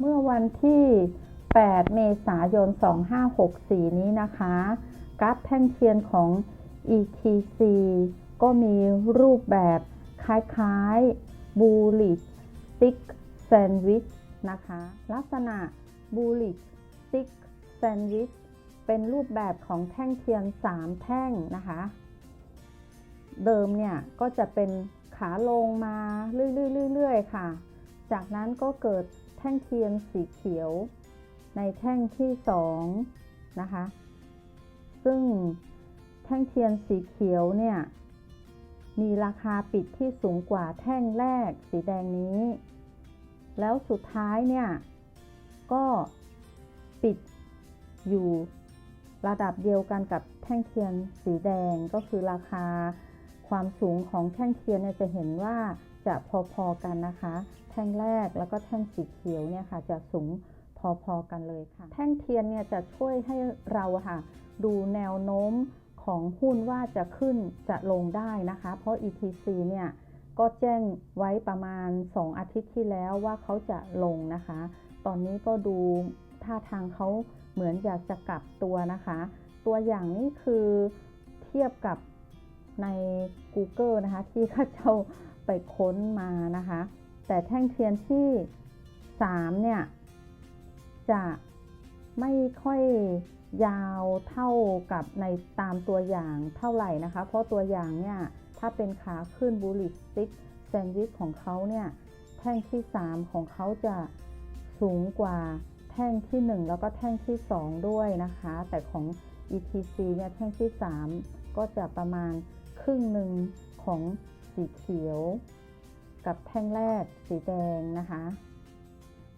เมื่อวันที่ 8 เมษายน 2564 นี้นะคะ กราฟแท่งเทียนของ ETC ก็มีรูปแบบคล้ายๆ Bullish Stick Sandwich นะคะ ลักษณะ Bullish Stick Sandwich เป็นรูปแบบของแท่งเทียน 3 แท่งนะคะ เดิมเนี่ยก็จะเป็นขาลงมาเรื่อยๆๆๆค่ะ จากนั้นก็เกิด ท่งเทียนสีเขียว ในแท่งที่2นะคะ ซึ่งแท่งเทียนสีเขียวเนี่ยมีราคาปิดที่สูงกว่าแท่งแรกสีแดงนี้ แล้วสุดท้ายเนี่ย ก็ปิดอยู่ระดับเดียวกันกับแท่งเทียนสีแดงก็คือราคาความสูงของแท่งเทียนเนี่ยจะเห็นว่า จะพอๆกันนะคะ แท่งแรกแล้วก็แท่งสีเขียวเนี่ยค่ะ จะสูงพอๆกันเลยค่ะ แท่งเทียนเนี่ยจะช่วยให้เราค่ะ ดูแนวโน้มของหุ้นว่าจะขึ้นจะลงได้นะคะ เพราะ ETC เนี่ยก็แจ้งไว้ประมาณ 2 อาทิตย์ที่แล้วว่าเขาจะลงนะคะ ตอนนี้ก็ดูท่าทางเขาเหมือนอยากจะกลับตัวนะคะ ตัวอย่างนี้คือเทียบกับใน Google นะคะ ที่เขาเจ้า ไปค้นมานะคะ แต่แท่งเทียนที่3เนี่ยจะไม่ค่อยยาวเท่ากับในตามตัวอย่างเท่าไหร่นะคะ เพราะตัวอย่างเนี่ยถ้าเป็นขาขึ้นบูลิสติกแซนด์วิชของเขาเนี่ยแท่งที่ 3 ของเขาจะสูงกว่าแท่งที่ 1 แล้วก็แท่งที่ 2 ด้วยนะคะ แต่ของ ETC เนี่ยแท่งที่ 3 ก็จะประมาณครึ่งหนึ่งของ สีเขียว กับแท่งแรกสีแดงนะคะ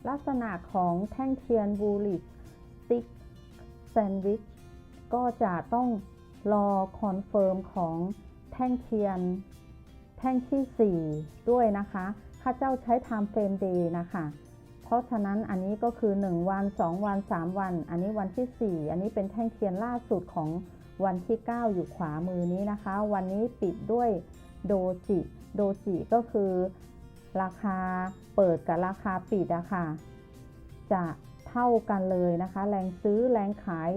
ลักษณะของแท่งเทียนบูลิสติกแซนด์วิชก็จะต้องรอคอนเฟิร์มของแท่งเทียน แท่งที่ 4 ด้วยนะคะข้าเจ้าใช้ time frame day นะคะเพราะฉะนั้นอันนี้ก็คือ 1 วัน 2 วัน 3 วัน อันนี้วันที่ 4 อันนี้เป็นแท่งเทียนล่าสุดของวันที่ 9 อยู่ขวามือนี้นะคะ วันนี้ปิดด้วย โดจิ โดจิก็คือ ราคาเปิดกับราคาปิดอะค่ะ จะเท่ากันเลยนะคะ แรงซื้อแรงขาย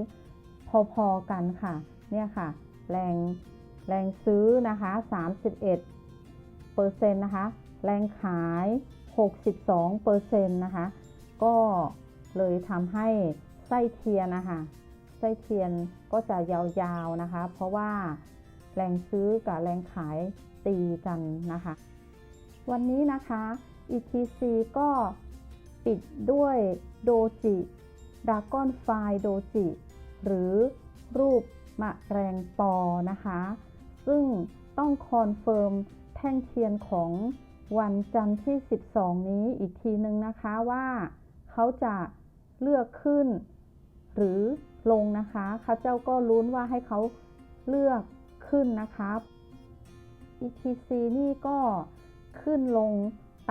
พอๆกันค่ะ เนี่ยค่ะ แรงแรงซื้อนะคะ31เปอร์เซ็นต์นะคะ แรงขาย 62เปอร์เซ็นต์นะคะ ก็เลยทำให้ไส้เทียนนะคะ ไส้เทียนก็จะยาวๆนะคะ เพราะว่า แรงซื้อกับแรงขายตีกันนะคะ วันนี้นะคะ ETC ก็ปิดด้วยโดจิดากอนไฟโดจิหรือรูปมะแรงปอนะคะ ซึ่งต้องคอนเฟิร์มแท่งเทียนของวันจันทร์ที่ 12 นี้อีกทีนึงนะคะว่าเขาจะเลือกขึ้น หรือลงนะคะข้าเจ้าก็ลุ้นว่าให้เขาเลือก ขึ้นนะคะ ETC นี่ก็ขึ้นลง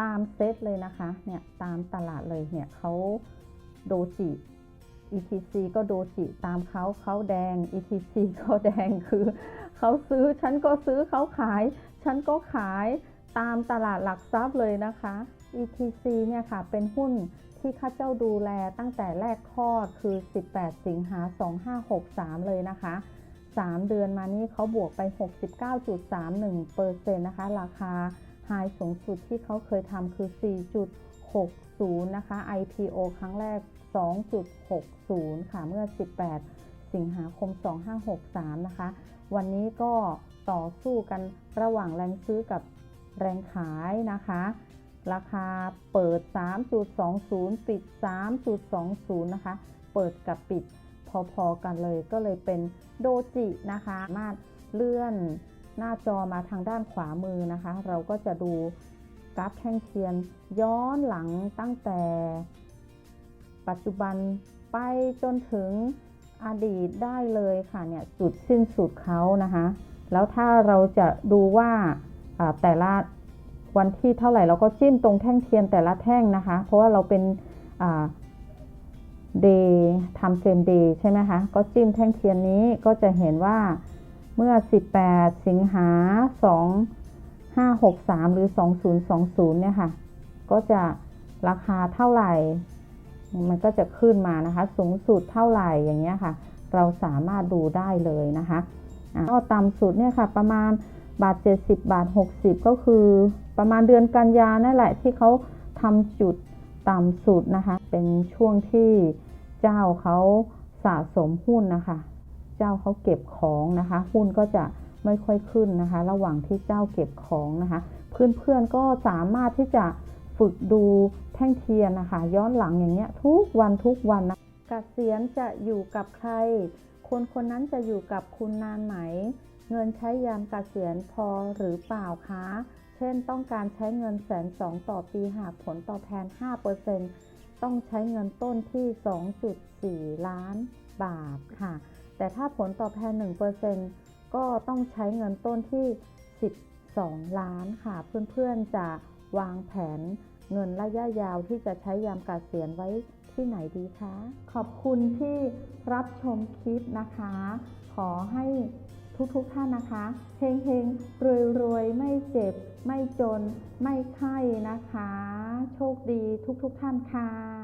ตามเซตเลยนะคะ เนี่ยตามตลาดเลยเนี่ยเขาโดจิ ETC ก็โดจิตามเขาเขาแดง ETC ก็แดงคือเขาซื้อฉันก็ซื้อเขาขาย ฉันก็ขายตามตลาดหลักทรัพย์เลยนะคะ ETC เนี่ยค่ะเป็นหุ้นที่ข้าเจ้าดูแลตั้งแต่แรกคลอดคือ 18 สิงหา 2563 เลยนะคะ 3 เดือนมานี้เขาบวกไป 69.31%นะคะ ราคาไฮสูงสุดที่เขาเคยทำคือ 4.60 นะคะ IPO ครั้งแรก 2.60 ค่ะเมื่อ 18 สิงหาคม 2563 นะคะ วันนี้ก็ต่อสู้กันระหว่างแรงซื้อกับแรงขายนะคะ ราคาเปิด 3.20 ปิด 3.20 นะคะ เปิดกับปิด พอๆกันเลย ก็เลยเป็นโดจินะคะสามารถเลื่อนหน้าจอมาทางด้านขวามือนะคะ เราก็จะดูกราฟแท่งเทียนย้อนหลังตั้งแต่ ปัจจุบันไปจนถึงอดีตได้เลยค่ะเนี่ยจุดสิ้นสุดเขานะคะ แล้วถ้าเราจะดูว่าอ่าแต่ละวันที่เท่าไหร่เราก็จิ้มตรงแท่งเทียนแต่ละแท่งนะคะ เพราะว่าเราเป็น เดย์ทำเฟรมเดย์ใช่ไหมคะ ก็จิ้มแท่งเทียนนี้ก็จะเห็นว่าเมื่อ 18 สิงหา 2563 หรือ 2020 เนี่ยค่ะ ก็จะราคาเท่าไหร่ มันก็จะขึ้นมานะคะ สูงสุดเท่าไหร่อย่างเงี้ยค่ะ เราสามารถดูได้เลยนะคะอะก็ต่ำสุดเนี่ยค่ะ ประมาณบาท 70 บาท 60 ก็คือประมาณเดือนกันยานั่นแหละที่เขาทำจุด ต่ำสุดนะคะ เป็นช่วงที่เจ้าเขาสะสมหุ้นนะคะ เจ้าเขาเก็บของนะคะ หุ้นก็จะไม่ค่อยขึ้นนะคะ ระหว่างที่เจ้าเก็บของนะคะ เพื่อนๆก็สามารถที่จะฝึกดูแท่งเทียนนะคะ ย้อนหลังอย่างเงี้ยทุกวันทุกวันนะกเกษียณจะอยู่กับใคร คนคนนั้นจะอยู่กับคุณนานไหม เงินใช้ยามกเกษียณพอหรือเปล่าคะ เช่น ต้องการใช้เงินแสนสองต่อปีหากผลตอบแทน 5%ต้องใช้เงินต้นที่ 2.4 ล้านบาทค่ะ แต่ถ้าผลตอบแทน 1%ก็ต้องใช้เงินต้นที่ 12 ล้านค่ะ เพื่อนๆจะวางแผนเงินระยะยาวที่จะใช้ยามกเกษียณไว้ที่ไหนดีคะ ขอบคุณที่รับชมคลิปนะคะ ขอให้ ทุกๆท่านนะคะเฮงเฮงรวยรวยไม่เจ็บ ไม่จน ไม่ไข้นะคะ โชคดีทุกๆท่านค่ะ